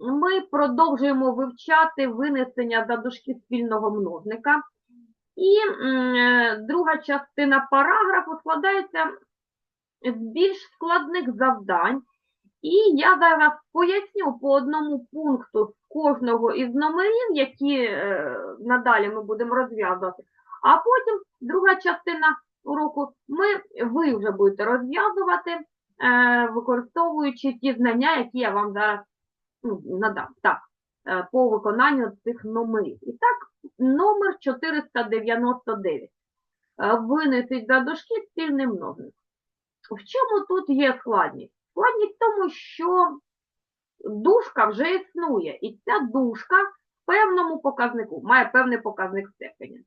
ми продовжуємо вивчати винесення за дужки спільного множника. І е, друга частина параграфу складається з більш складних завдань. І я зараз поясню по одному пункту кожного із номерів, які е, надалі ми будемо розв'язувати. А потім друга частина уроку ми, ви вже будете розв'язувати, е, використовуючи ті знання, які я вам зараз ну, надам. Так, е, по виконанню цих номерів. І так, номер 499. Е, Винесіть за дужки спільний множник. В чому тут є складність? Складність в тому, що дужка вже існує, і ця дужка в певному показнику, має певний показник степені.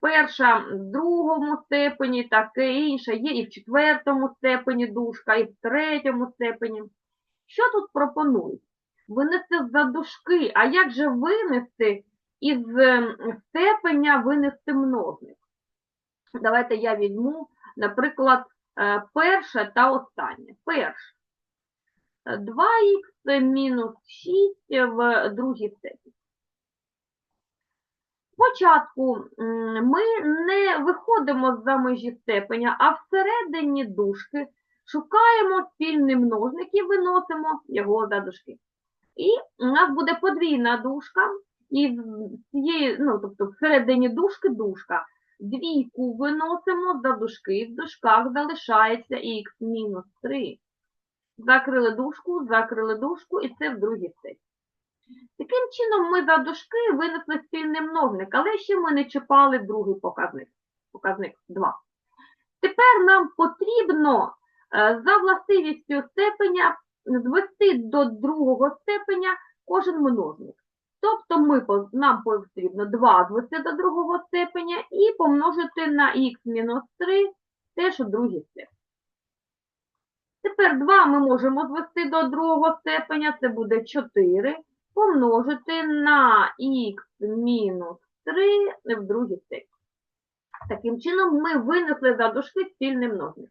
Перша в другому степені, таке інше, є і в четвертому степені дужка, і в третьому степені. Що тут пропонують? Винести за дужки, а як же винести із ем, степеня винести множник? Давайте я візьму, наприклад, е, перше та останнє. Перше. 2х мінус 6 в другій степені. Спочатку ми не виходимо за межі степеня, а всередині дужки шукаємо спільний множник і виносимо його за дужки. І у нас буде подвійна дужка, і цієї, ну, тобто всередині дужки дужка. Двійку виносимо за дужки, в дужках залишається х мінус 3. Закрили дужку, закрили дужку, і це в другій степені. Таким чином, ми за дужки винесли спільний множник, але ще ми не чіпали другий показник, показник 2. Тепер нам потрібно е, за властивістю степеня звести до другого степеня кожен множник. Тобто ми, нам потрібно 2 звести до другого степеня і помножити на х-3 теж у другій степені. Тепер 2 ми можемо звести до другого степеня, це буде 4, помножити на х мінус 3 в другій степені. Таким чином ми винесли за дужки спільний множник.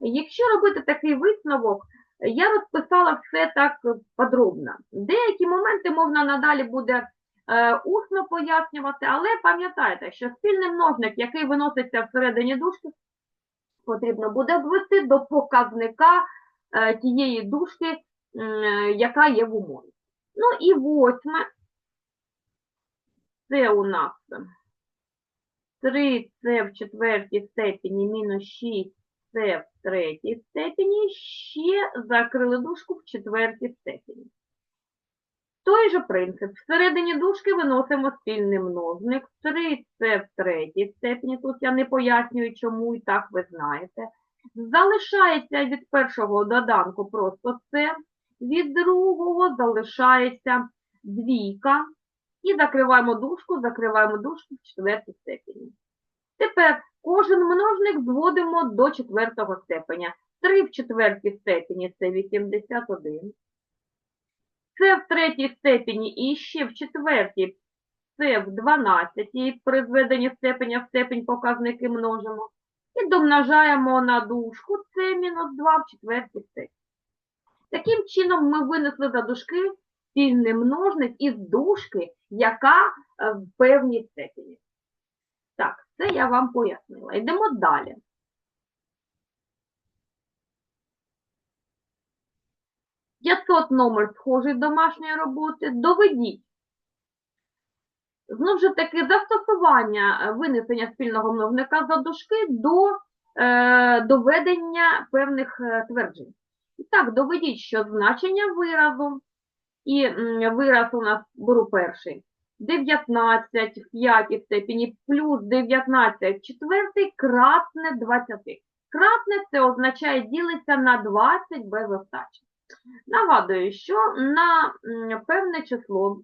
Якщо робити такий висновок, я розписала все так подробно. Деякі моменти можна надалі буде е, усно пояснювати, але пам'ятайте, що спільний множник, який виноситься всередині дужки, потрібно буде ввести до показника е, тієї дужки, яка є в умові. Ну і восьме. Це у нас 3 це в четвертій степені мінус 6 це в третій степені, ще закрили дужку в четвертій степені. Той же принцип. Всередині дужки виносимо спільний множник. 3 це в третій степені. Тут я не пояснюю, чому і так ви знаєте. Залишається від першого доданку просто це. Від другого залишається двійка. І закриваємо дужку, закриваємо дужку в четвертій степені. Тепер кожен множник зводимо до четвертого степеня. 3 в четвертій степені це 81. Це в третій степені і ще в четвертій це в 12. При зведенні степеня в степень показники множимо. І домножаємо на дужку це мінус 2 в четвертій степені. Таким чином ми винесли за дужки спільний множник із дужки, яка е, в певній степені. Це я вам пояснила. Йдемо далі. П'ятсот номер схожий домашньої роботи. Доведіть. Знову ж таки, застосування е, винесення спільного множника за дужки до е, доведення певних е, тверджень. І так, доведіть, що значення виразу, і вираз у нас беру перший, 19 в п'ятій степені плюс 19 в четвертій кратне 20. Кратне це означає ділиться на 20 без остачі. Нагадую, що на певне число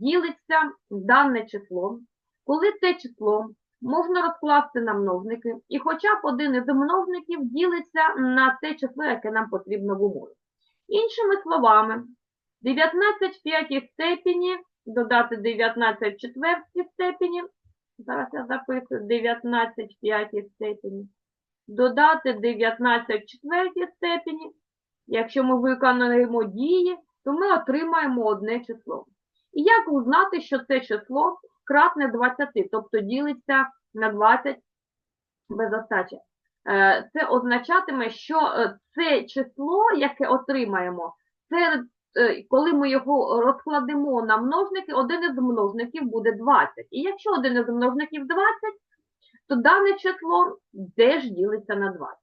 ділиться дане число, коли це число можна розкласти на множники, і хоча б один із множників ділиться на те число, яке нам потрібно в умові. Іншими словами, 19 в п'ятій степені додати 19 в четвертій степені. Зараз я записую 19 в п'ятій степені. Додати 19 в четвертій степені. Якщо ми виконуємо дії, то ми отримаємо одне число. І як узнати, що це число кратне 20, тобто ділиться на 20 без остачі? Е, Це означатиме, що е, це число, яке отримаємо, це коли ми його розкладемо на множники, один із множників буде 20. І якщо один із множників 20, то дане число теж ділиться на 20.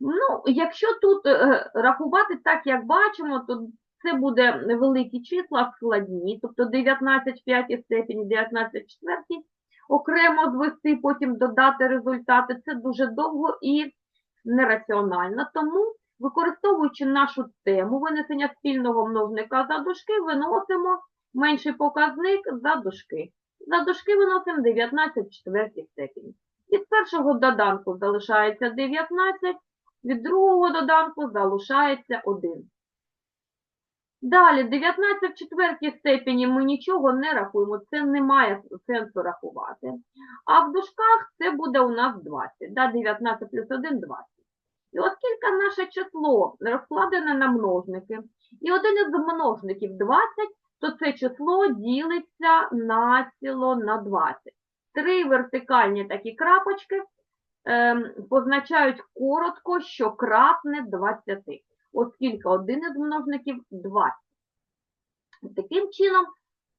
Ну, якщо тут е, рахувати так, як бачимо, то це буде великі числа складні, тобто 19 в п'ятій степені, 19 в четвертій, окремо звести, потім додати результати. Це дуже довго і нераціонально. Тому, використовуючи нашу тему винесення спільного множника за дужки, виносимо менший показник за дужки. За дужки виносимо 19 в четвертій степені. Від першого доданку залишається 19, від другого доданку залишається 1. Далі, 19 в четвертій степені ми нічого не рахуємо, це не має сенсу рахувати. А в дужках це буде у нас 20. Да, 19 плюс 1 – 20. І оскільки наше число розкладене на множники, і один із множників 20, то це число ділиться націло на 20. Три вертикальні такі крапочки ем, позначають коротко, що кратне 20, оскільки один із множників 20. Таким чином,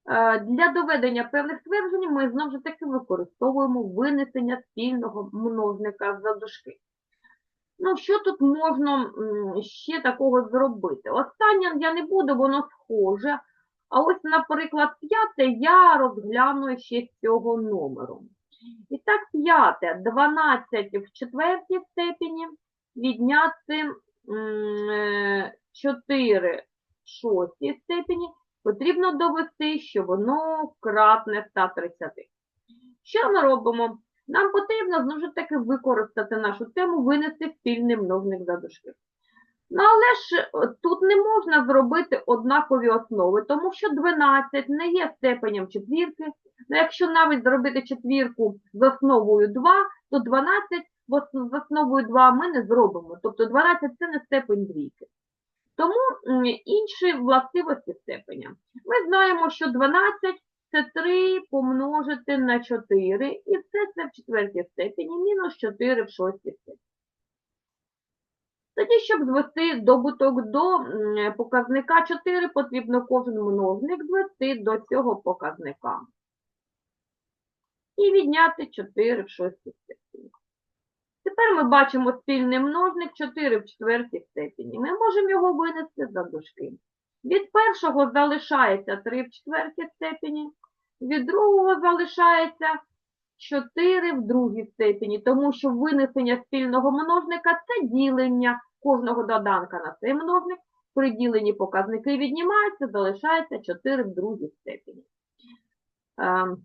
е, для доведення певних тверджень ми знову ж таки використовуємо винесення спільного множника за дужки. Ну, що тут можна ще такого зробити? Останнє я не буду, воно схоже. А ось, наприклад, п'яте я розгляну ще з цього номеру. І так, п'яте, 12 в четвертій степені, відняти е, 4 в шостій степені, потрібно довести, що воно кратне 130. Що ми робимо? Нам потрібно знову ж таки використати нашу тему, винести спільний множник за дужки. Ну, але ж е, тут не можна зробити однакові основи, тому що 12 не є степенем четвірки. Ну, якщо навіть зробити четвірку з основою 2, то 12 з основою 2 ми не зробимо. Тобто 12 це не степень двійки. Тому інші властивості степеня. Ми знаємо, що 12 це 3 помножити на 4, і все це в четвертій степені, мінус 4 в шостій степені. Тоді, щоб звести добуток до показника 4, потрібно кожен множник звести до цього показника. І відняти 4 в шостій степені. Тепер ми бачимо спільний множник 4 в четвертій степені. Ми можемо його винести за дужки. Від першого залишається 3 в четвертій степені, від другого залишається 4 в другій степені, тому що винесення спільного множника – це ділення кожного доданка на цей множник. При діленні показники віднімаються, залишається 4 в другій степені. Ем,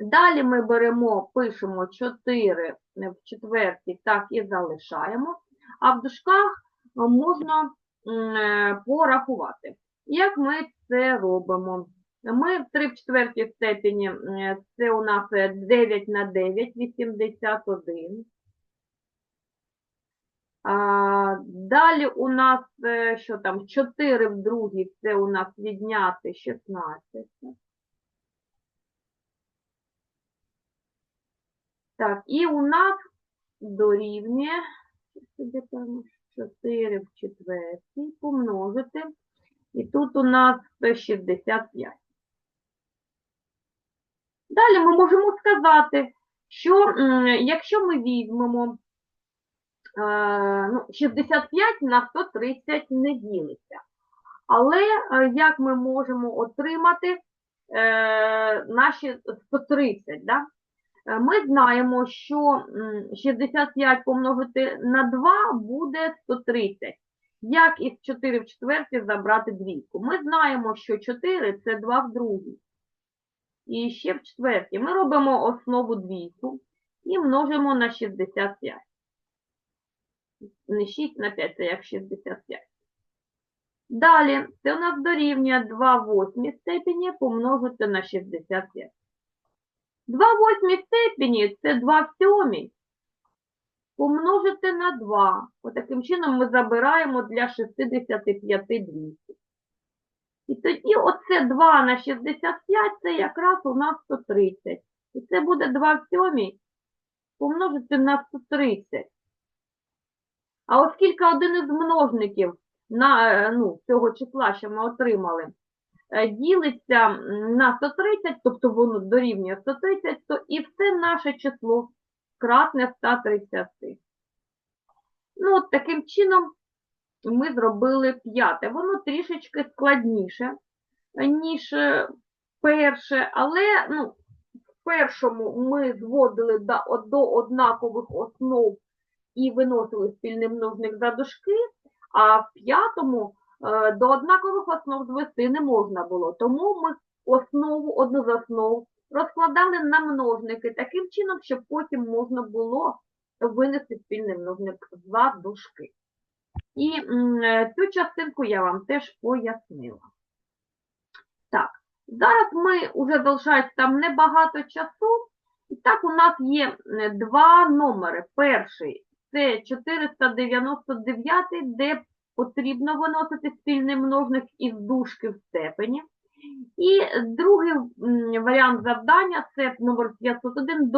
Далі ми беремо, пишемо 4 в четвертій, так і залишаємо, а в дужках можна е, порахувати. Як ми це робимо? Ми в 3 в четвертій степені, е, це у нас е, 9 на 9, 81. А, Далі у нас, е, що там, 4 в другій, це у нас відняти 16. Так, і у нас дорівнює собі 4 в четвертій помножити. І тут у нас 65. Далі ми можемо сказати, що якщо ми візьмемо е, ну, 65 на 130 не ділиться. Але е, як ми можемо отримати е, наші 130, да? Ми знаємо, що 65 помножити на 2 буде 130. Як із 4 в четвертій забрати двійку? Ми знаємо, що 4 – це 2 в другій. І ще в четвертій. Ми робимо основу двійку і множимо на 65. Не 6 на 5, це як 65. Далі, це у нас дорівнює 2 в 8 степені помножити на 65. 2 в 8 степені – це 2 в 7 помножити на 2. Отаким чином ми забираємо для 65 двійки. І тоді оце 2 на 65, це якраз у нас 130. І це буде 2 в сьомій помножити на 130. А оскільки один із множників на, е, ну, цього числа, що ми отримали, е, ділиться на 130, тобто воно дорівнює 130, то і все наше число кратне 130. Ну, от таким чином ми зробили п'яте. Воно трішечки складніше, ніж е, перше, але ну, в першому ми зводили до, до однакових основ і виносили спільний множник за дужки, а в п'ятому е, до однакових основ звести не можна було. Тому ми основу, одну з основ розкладали на множники таким чином, щоб потім можна було винести спільний множник за дужки. І е, цю частинку я вам теж пояснила. Так, зараз ми вже залишається там небагато часу. І так, у нас є е, два номери. Перший це 499, де потрібно виносити спільний множник із дужки в степені. І другий варіант завдання це номер 501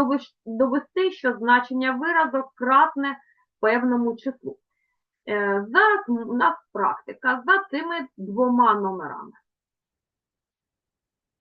довести, що значення виразу кратне певному числу. Е, Зараз у нас практика за цими двома номерами.